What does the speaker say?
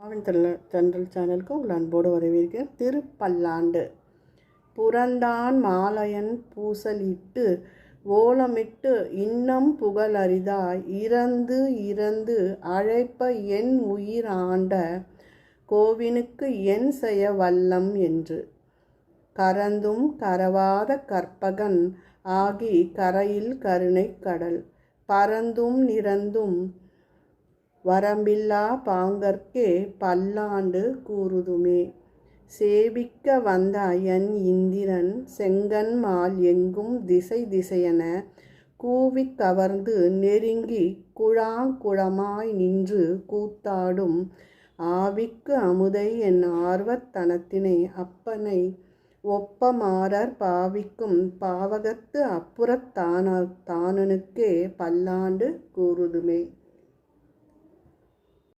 அவன் தென்றல் சேனலுக்கு உங்கள் அன்போடு வரவேற்கிறேன். திருப்பல்லாண்டு. புறந்தான் மாலையன் பூசலிட்டு ஓலமிட்டு இன்னம் புகழரிதாய் இறந்து இறந்து அழைப்ப என் உயிர் ஆண்ட கோவினுக்கு என் செய்ய வல்லம் என்று. கரந்தும் கரவாத கற்பகன் ஆகி கரையில் கருணை கடல். பறந்தும் நிறந்தும் வரம்பில்லா பாங்கற்கே பல்லாண்டு கூறுதுமே. சேவிக்க வந்த அயன் இந்திரன் செங்கன்மால் எங்கும் திசை திசையென கூவிக் கவர்ந்து நெருங்கி குழாங்குழமாய் நின்று கூத்தாடும் ஆவிக்கு அமுதை என் ஆர்வத்தனத்தினை அப்பனை ஒப்பமாறர் பாவிக்கும் பாவகத்து அப்புறத்தான தானனுக்கே பல்லாண்டு கூறுதுமே.